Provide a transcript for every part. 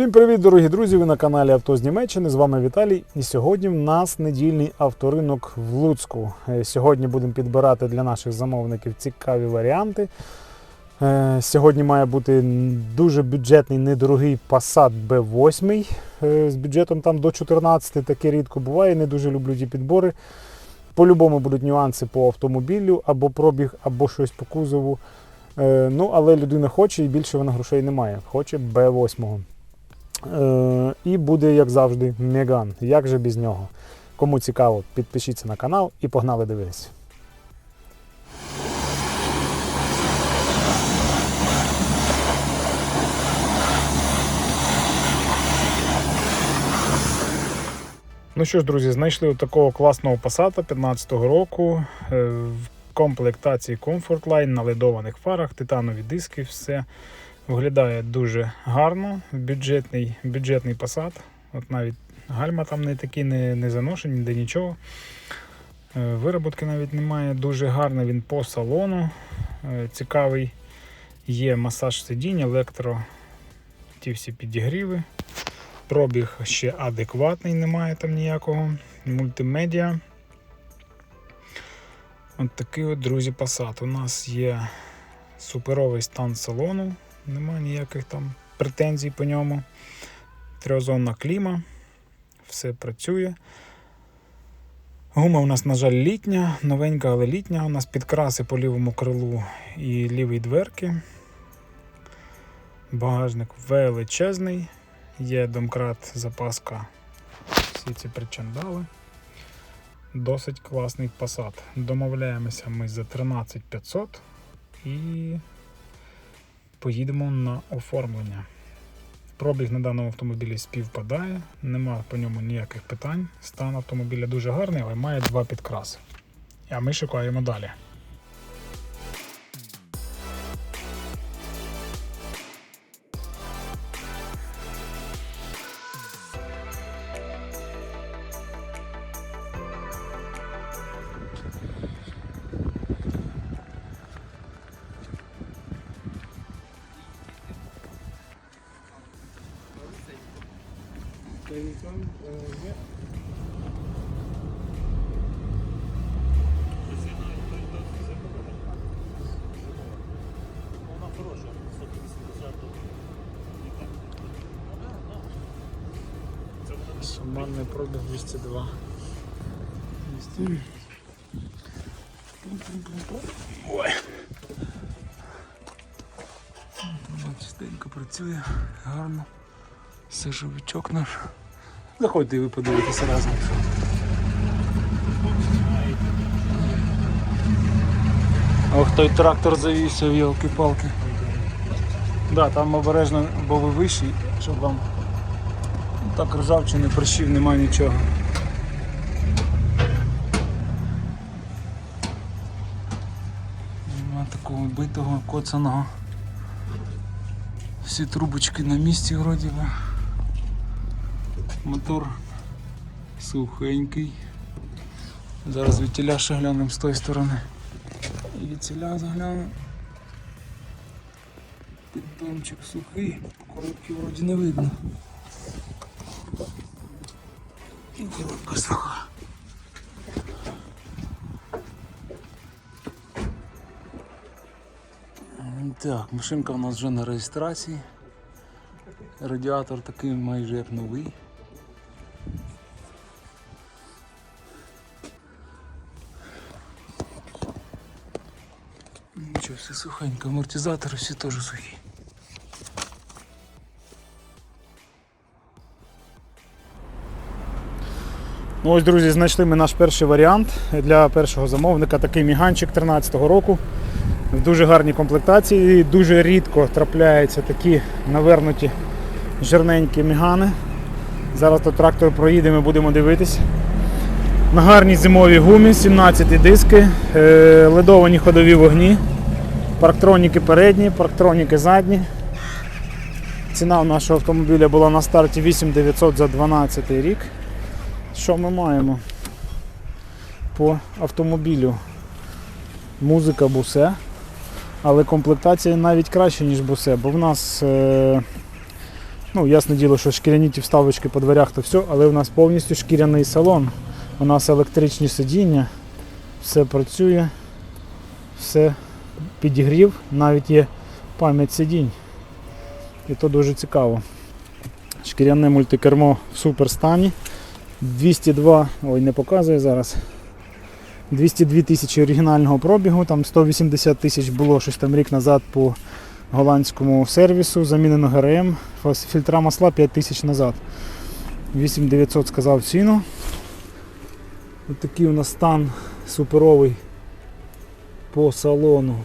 Всім привіт, дорогі друзі! Ви на каналі Авто з Німеччини. З вами Віталій. І сьогодні в нас недільний авторинок в Луцьку. Е, Сьогодні будемо підбирати для наших замовників цікаві варіанти. Е, Сьогодні має бути дуже бюджетний, недорогий Passat B8 е, з бюджетом там до 14. Таке рідко буває. Не дуже люблю ті підбори. По-любому будуть нюанси по автомобілю, або пробіг, або щось по кузову. Ну, але людина хоче і більше вона грошей немає. Хоче B8. Е, і буде, як завжди, Меган. Як же без нього? Кому цікаво, підпишіться на канал і погнали дивитися. Ну що ж, друзі, знайшли от такого класного Passat 15-го року е, в комплектації Comfort Line на ледованих фарах, титанові диски, все виглядає дуже гарно. Бюджетний, бюджетний Passat. От навіть гальма там не такі не, не заношені, ніде нічого. Е, Вироботки навіть немає. Дуже гарний він по салону. Е, Цікавий. Є масаж сидінь, електро, ті всі підігріви. Пробіг ще адекватний, немає там ніякого. Мультимедіа. От такий от, друзі, Passat. У нас є суперовий стан салону, немає ніяких там претензій по ньому. Трьохзонна кліма, все працює. Гума у нас, на жаль, літня, новенька, але літня. У нас підкраси по лівому крилу і лівій дверки. Багажник величезний. Є домкрат, запаска, всі ці причандали. Досить класний Passat. Домовляємося ми за 13500 і поїдемо на оформлення. Пробіг на даному автомобілі співпадає, нема по ньому ніяких питань. Стан автомобіля дуже гарний, але має два підкраси. А ми шукаємо далі. Сумарний пробіг 202. 200. Ой. Чистенько працює, гарно. Сижовичок наш. Заходьте і ви подивитеся разом. Ох, той трактор завівся в йолки-палки. Да, там обережно, бо ви вищий, щоб вам так ржавчини, прищів немає нічого. Нема такого битого, коцаного. Всі трубочки на місці вроді би. Мотор сухенький. Зараз від ще глянемо з тої сторони. І від тіля заглянемо. Піддончик сухий, коробки вроді не видно. І коробка суха. Так, машинка у нас вже на реєстрації. Радіатор такий майже як новий. Нічого, все сухенько, амортизатори всі теж сухі. Ну ось, друзі, знайшли ми наш перший варіант для першого замовника. Такий міганчик 13-го року. В дуже гарній комплектації. Дуже рідко трапляються такі навернуті жирненькі мігани. Зараз тут трактор проїде, ми будемо дивитись. На гарній зимовій гумі, 17 диски, е, ледовані ходові вогні, парктроніки передні, парктроніки задні. Ціна у нашого автомобіля була на старті 8900 за 12 рік. Що ми маємо по автомобілю? Музика бусе, але комплектація навіть краще, ніж бусе, бо в нас е, Ну, ясне діло, що шкіряні ті вставочки по дверях то все, але у нас повністю шкіряний салон. У нас електричні сидіння, все працює, все підігрів, навіть є пам'ять сидінь. І то дуже цікаво. Шкіряне мультикермо в супер стані. 202, ой, не показує зараз. 202 тисячі оригінального пробігу, там 180 тисяч було щось там рік назад по голландському сервісу, замінено ГРМ, фільтра масла 5 тисяч назад. 8900 сказав ціну. Ось такий у нас стан суперовий по салону.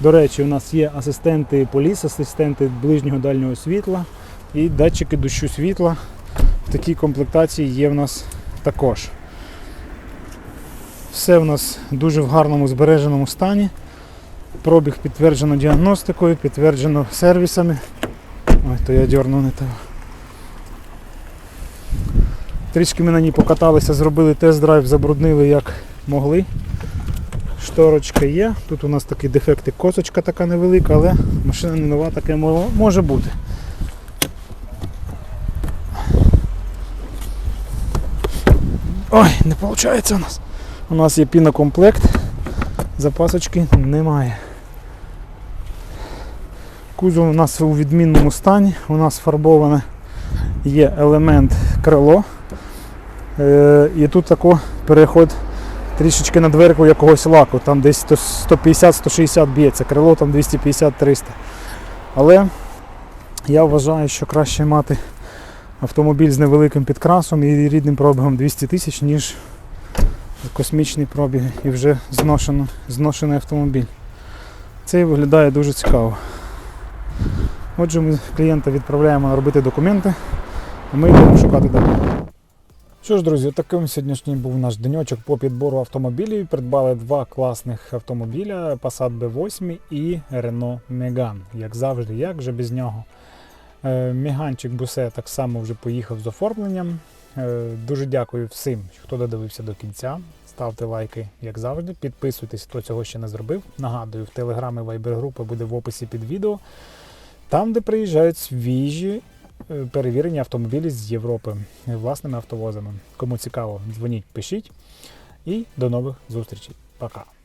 До речі, у нас є асистенти поліс, асистенти ближнього дальнього світла і датчики дощу світла. В такій комплектації є в нас також. Все в нас дуже в гарному збереженому стані. Пробіг підтверджено діагностикою, підтверджено сервісами. Ой, то я дьорнув не того. Трішки ми на ній покаталися, зробили тест-драйв, забруднили як могли. Шторочка є. Тут у нас такий дефект, косочка така невелика, але машина не нова, таке може бути. Ой, не виходить у нас. У нас є пінокомплект, запасочки немає. Кузов у нас у відмінному стані, у нас фарбоване є елемент крило. Е, і тут тако переход трішечки на дверку якогось лаку, там десь 150-160 б'ється, крило там 250-300. Але я вважаю, що краще мати автомобіль з невеликим підкрасом і рідним пробігом 200 тисяч, ніж космічний пробіг і вже зношено, зношений автомобіль. Цей виглядає дуже цікаво. Отже, ми клієнта відправляємо робити документи, а ми йдемо шукати далі. Що ж, друзі, таким сьогоднішній був наш денечок по підбору автомобілів. Придбали два класних автомобіля Passat B8 і Renault Megane. Як завжди, як же без нього. Е, Міганчик Бусе так само вже поїхав з оформленням. Е, Дуже дякую всім, хто додивився до кінця. Ставте лайки, як завжди. Підписуйтесь, хто цього ще не зробив. Нагадую, в телеграмі Viber групи буде в описі під відео. Там, де приїжджають свіжі перевірені автомобілі з Європи е, власними автовозами. Кому цікаво, дзвоніть, пишіть. І до нових зустрічей. Пока.